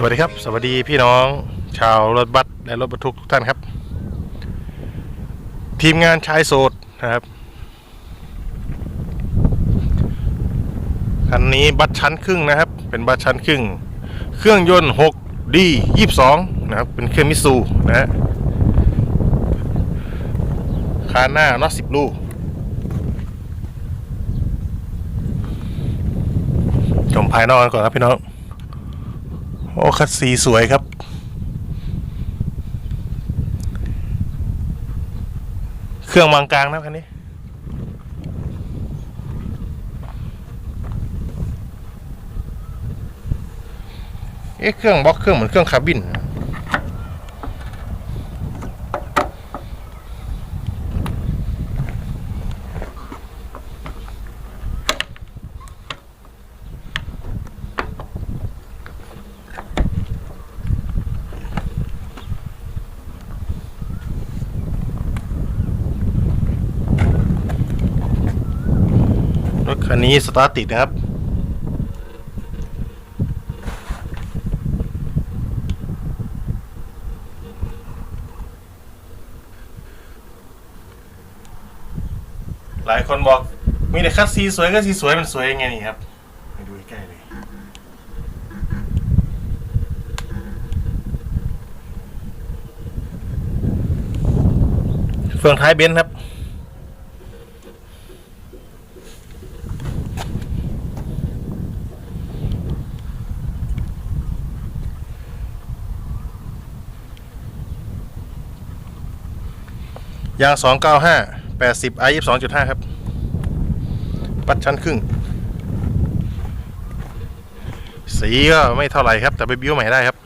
สวัสดีครับ สวัสดีพี่น้องชาวรถบัสและรถบรรทุกทุกท่านครับ ทีมงานชายโสดนะครับคันนี้บัสชั้นครึ่งนะครับ เป็นบัสชั้นครึ่ง เครื่องยนต์ 6D 22 นะครับ เป็นเครื่องมิซูนะฮะคานหน้าน็อต10 ลูกชมภายนอกกันก่อนครับพี่น้อง โอ้คัดสีสวยครับ เครื่องวางกลางนะครับคันนี้เอ๊ะเครื่องบล็อกเครื่องเหมือนเครื่องคาร์บิน รถ คันนี้สตาร์ทติดนะครับ หลายคนบอกมีแต่คัดซีสวยก็ซีสวยมันสวยยังไงนี่ครับไปดูใกล้เลย เฟืองท้ายเบนซ์ครับ ยาง 295 80 i 22.5 ครับ ปัดชั้นครึ่ง สีก็ไม่เท่าไหร่ครับ แต่ไปบิ้วใหม่ได้ครับ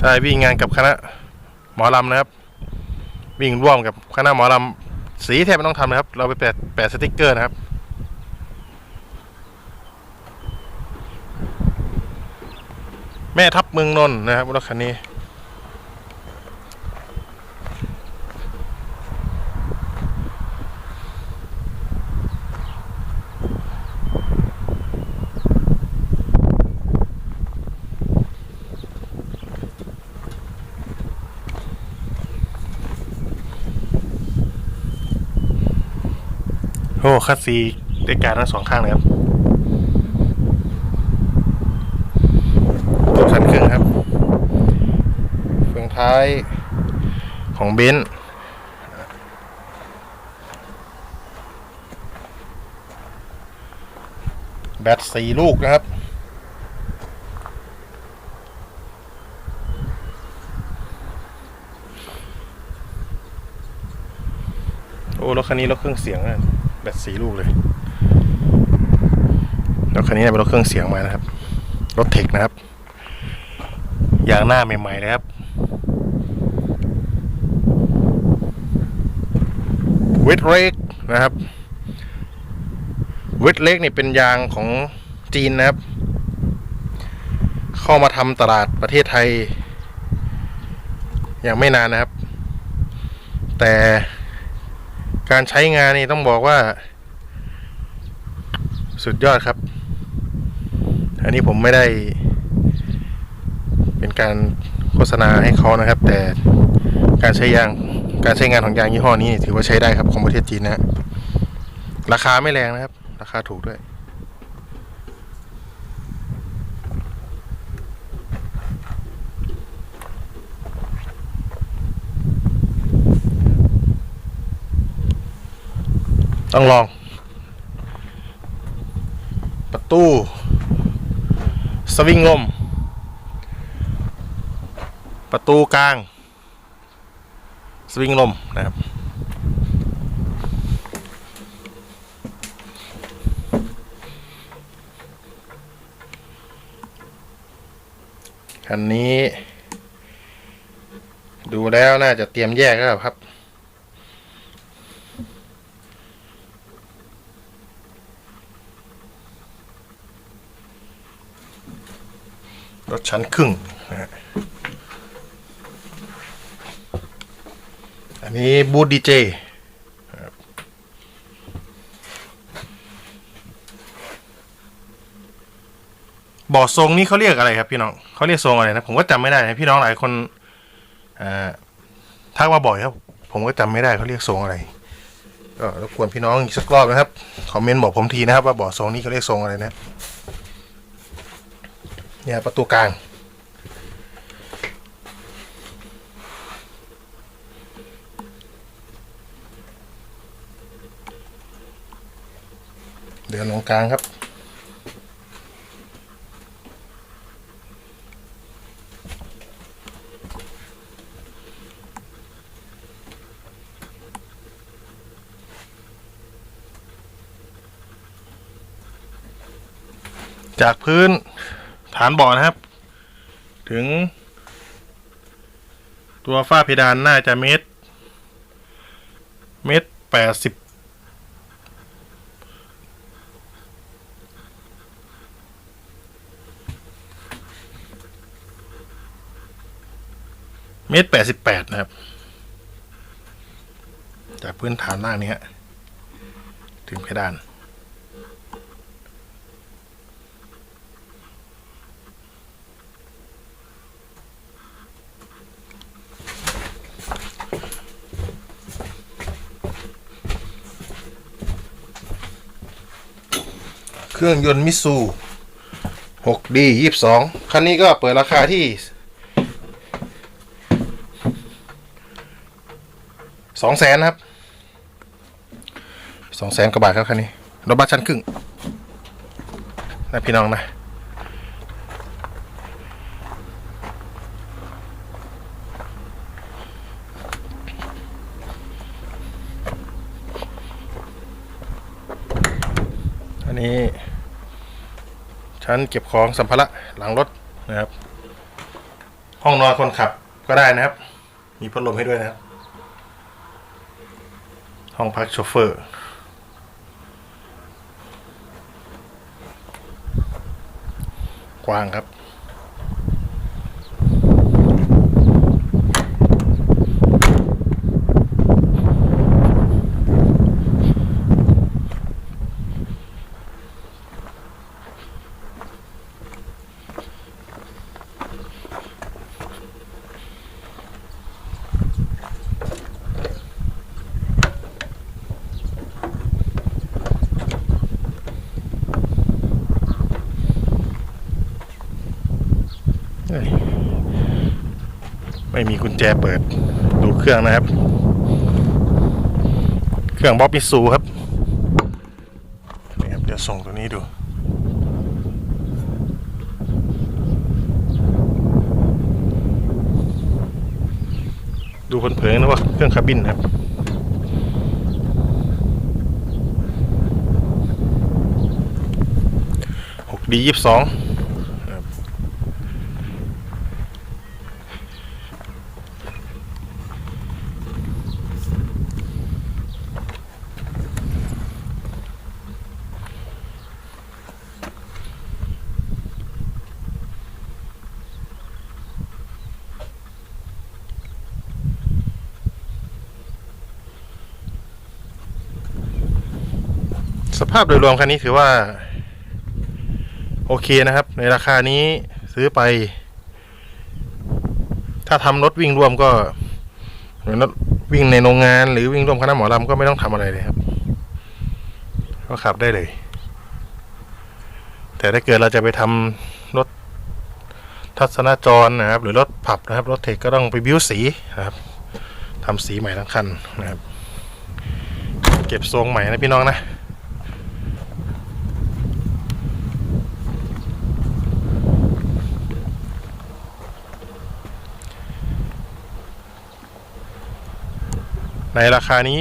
ถ้าวิ่งงานกับคณะหมอลำนะครับ วิ่งร่วมกับคณะหมอลำสีแทบไม่ต้องทำนะครับ เราไปแปะแปะสติกเกอร์นะครับ แม่ทัพเมืองนนท์นะครับรถคันนี้ โอ้คัสซีได้การทั้งสองข้างเลยครับ ตัวคันครึ่งครับเฟืองท้ายของเบนซ์แบตสี่ลูกนะครับ โอ้รถคันนี้รถเครื่องเสียงนะแบตสี่ลูกเลยรถคันนี้เป็นรถเครื่องเสียงมานะครับ รถเทคนะครับ ยางหน้าใหม่ๆเลยครับเวทเรกนะครับเวทเรกนี่เป็นยางของจีนนะครับ เข้ามาทำตลาดประเทศไทย อย่างไม่นานนะครับ แต่การใช้งานนี่ต้องบอกว่า สุดยอดครับ อันนี้ผมไม่ได้ เป็นการโฆษณาให้เขานะครับ แต่การใช้ยางการใช้งานของยางยี่ห้อนี้ถือว่าใช้ได้ครับของประเทศจีนนะฮะราคาไม่แรงนะครับ ราคาถูกด้วยต้องลอง ประตู สวิงลม ประตูกลาง สวิงลมนะครับ คันนี้ ดูแล้วน่าจะเตรียมแยกแล้วครับรถชั้นครึ่งนะฮะ อันนี้บูธดีเจบ่อทรงนี่เขาเรียกอะไรครับพี่น้องเขาเรียกทรงอะไรนะผมก็จำไม่ได้นะพี่น้องหลายคนอทักมาบ่อยครับ ผมก็จำไม่ได้เขาเรียกทรงอะไรก็รบกวนพี่น้องอีกสักรอบนะครับคอมเมนต์บอกผมทีนะครับว่าบ่อทรงนี้เขาเรียกทรงอะไรนะเนี่ยประตูกลาง เดินลงกลางครับ จากพื้นฐานบ่อนะครับ ถึง ตัวฝ้าเพดานน่าจะเมตร เมตรแปดสิบ เมตรแปดสิบแปดนะครับ จากพื้นฐานล่างนี้ฮะถึงเพดาน เครื่องยนต์มิซู 6D 22 คันนี้ก็เปิดราคาที่ สองแสนครับสองแสนกว่าบาทครับคันนี้รถบัสชั้นครึ่งนะพี่น้องนะอันนี้ชั้นเก็บของสัมภาระหลังรถนะครับ ห้องนอนคนขับก็ได้นะครับ มีพัดลมให้ด้วยนะครับ ห้องพักโชเฟอร์ กว้างครับ ไม่มีกุญแจเปิดดูเครื่องนะครับ เครื่องบ๊อบมิซูครับนะครับ เดี๋ยวส่งตัวนี้ดูดูเผินๆนะว่าเครื่องคาบินครับ 6D 22 สภาพโดยรวมคันนี้ถือว่า โอเคนะครับ ในราคานี้ซื้อไป ถ้าทำรถวิ่งร่วมก็หมือรถวิ่งในโรงงาน หรือวิ่งร่วมคณะหมอลำก็ไม่ต้องทำอะไรเลยครับ ก็ขับได้เลย แต่ถ้าเกิดเราจะไปทำรถทัศนจรนะครับ หรือรถผับนะครับ รถเทคก็ต้องไปบิ้วสีนะครับทำสีใหม่ทั้งคันนะครับ เก็บทรงใหม่นะพี่น้องนะ ในราคานี้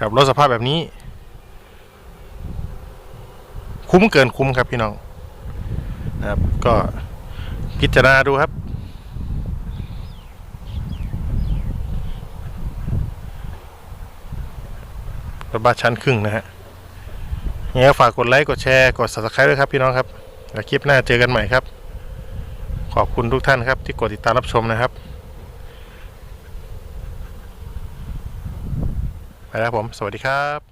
กับรถสภาพแบบนี้ คุ้มเกินคุ้มครับพี่น้องนะครับก็พิจารณาดูครับ รถบัสชั้นครึ่งนะฮะยังไงฝากกดไลค์ กดแชร์ กด subscribe ด้วยครับพี่น้องครับแล้วคลิปหน้าเจอกันใหม่ครับ ขอบคุณทุกท่านครับที่กดติดตามรับชมนะครับ ไปแล้วผม สวัสดีครับ